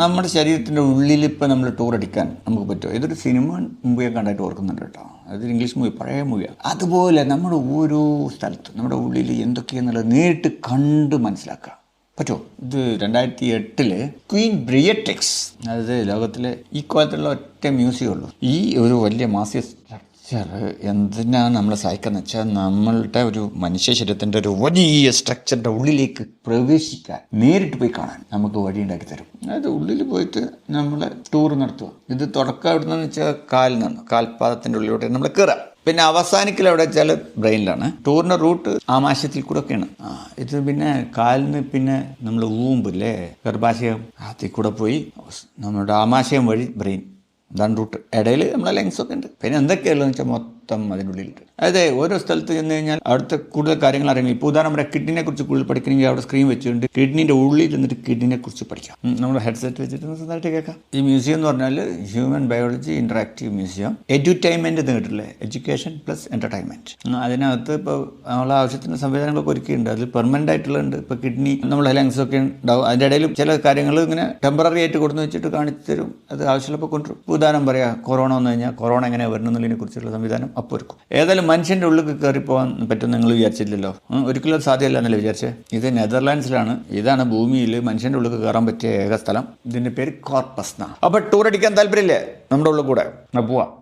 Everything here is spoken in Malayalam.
നമ്മുടെ ശരീരത്തിന്റെ ഉള്ളിൽ ഇപ്പം നമ്മൾ ടൂർ അടിക്കാൻ നമുക്ക് പറ്റുമോ? ഇതൊരു സിനിമ മുമ്പേ കണ്ടായിട്ട് ഓർക്കുന്നുണ്ട് കേട്ടോ. അതൊരു ഇംഗ്ലീഷ് മൂവി പഴയ മൂവിയാണ് അതുപോലെ നമ്മുടെ ഓരോ സ്ഥലത്തും നമ്മുടെ ഉള്ളിൽ എന്തൊക്കെയാണെന്നുള്ളത് നേരിട്ട് കണ്ട് മനസ്സിലാക്കുക. പറ്റുമോ? ഇത് രണ്ടായിരത്തി എട്ടിൽ ക്വീൻ ബ്രിയട്രിക്സ് അതായത് ലോകത്തിലെ ഈ കാലത്തുള്ള ഒറ്റ മ്യൂസിയം ഉള്ളൂ. ഈ ഒരു വലിയ മാസിക സ്ട്രക്ചർ എന്തിനാണ് നമ്മളെ സഹായിക്കുന്നത്? വെച്ചാൽ നമ്മളുടെ ഒരു മനുഷ്യ ശരീരത്തിന്റെ ഒരു വലിയ സ്ട്രക്ചറിന്റെ ഉള്ളിലേക്ക് പ്രവേശിക്കാൻ നേരിട്ട് പോയി കാണാൻ നമുക്ക് വഴി ഉണ്ടാക്കി തരും. അതായത് ഉള്ളിൽ പോയിട്ട് നമ്മൾ ടൂർ നടത്തുക. ഇത് തുടക്കം എവിടെ നിന്ന് വെച്ചാൽ കാലിൽ നിന്നാണ് കാൽപാദത്തിന്റെ ഉള്ളിലോട്ട് നമ്മൾ കയറാം പിന്നെ അവസാനിക്കൽ എവിടെ വെച്ചാൽ ബ്രെയിനിലാണ്. ടൂറിന്റെ റൂട്ട് ആമാശയത്തിൽ കൂടെ ഒക്കെയാണ്. ഇത് പിന്നെ കാലിന് പിന്നെ നമ്മൾ ഊമ്പില്ലേ ഗർഭാശയം അതിൽ കൂടെ പോയി നമ്മുടെ ആമാശയം വഴി ബ്രെയിൻ അതാണ് റൂട്ട് ഇടയിൽ നമ്മളെ ലെങ്സ് ഒക്കെ ഉണ്ട്. പിന്നെ എന്തൊക്കെയുള്ളതെന്ന് വെച്ചാൽ മൊത്തം അതിന്റെ അതിനുള്ളിലുണ്ട് അതായത് ഓരോ സ്ഥലത്ത് ചെന്ന് കഴിഞ്ഞാൽ അവിടുത്തെ കൂടുതൽ കാര്യങ്ങൾ അറിയണം ഇപ്പോൾ ഉദാഹരണം പറയാം കിഡ്നിനെ കുറിച്ച് കൂടുതൽ പഠിക്കണമെങ്കിൽ അവിടെ സ്ക്രീൻ വെച്ചുകൊണ്ട് കിഡ്നിന്റെ ഉള്ളിൽ നിന്നിട്ട് കിഡ്നിനെ കുറിച്ച് പഠിക്കാം. നമ്മുടെ ഹെഡ്സെറ്റ് വെച്ചിട്ട് സ്വന്തമായിട്ട് കേൾക്കാം. ഈ മ്യൂസിയം എന്ന് പറഞ്ഞാൽ human biology interactive museum edutainment എന്ന് കേട്ടില്ലേ എഡ്യൂക്കേഷൻ പ്ലസ് എന്റർടൈൻമെന്റ് അതിനകത്ത് ഇപ്പോൾ നമ്മളെ ആവശ്യത്തിന് സംവിധാനങ്ങളൊക്കെ ഒരുക്കിയിട്ടുണ്ട്. അതിൽ പെർമനന്റ് ആയിട്ടുള്ളുണ്ട് ഇപ്പോൾ കിഡ്നി നമ്മളെ ലങ്സ് ഒക്കെ ഉണ്ടാവും. അതിന്റെ ഇടയിൽ ചില കാര്യങ്ങൾ ഇങ്ങനെ ടെമ്പററി ആയിട്ട് കൊടുന്ന് വെച്ചിട്ട് കാണിച്ചു തരും. അത് ആവശ്യമുള്ളപ്പോൾ കൊണ്ടുവരും. ഉദാഹരണം പറയാം കൊറോണ വന്നു കഴിഞ്ഞാൽ കൊറോണ എങ്ങനെ വരണമെന്നുള്ളതിനെ കുറിച്ചുള്ള സംവിധാനം. അപ്പോൾ ഒരുക്കും. ഏതായാലും മനുഷ്യന്റെ ഉള്ളിൽ കയറി പോകാൻ പറ്റും നിങ്ങൾ വിചാരിച്ചില്ലല്ലോ ഒരിക്കലും അത് സാധ്യമല്ല എന്നല്ലേ വിചാരിച്ചേ? ഇത് നെതർലാൻഡ്സിലാണ്. ഇതാണ് ഭൂമിയിൽ മനുഷ്യന്റെ ഉള്ളിൽ കയറാൻ പറ്റിയ ഏക സ്ഥലം. ഇതിന്റെ പേര് കോർപ്പസ് എന്നാണ്. അപ്പോൾ ടൂർ അടിക്കാൻ താല്പര്യമില്ലേ? നമ്മുടെ ഉള്ളിൽ കൂടെ. പോവാം.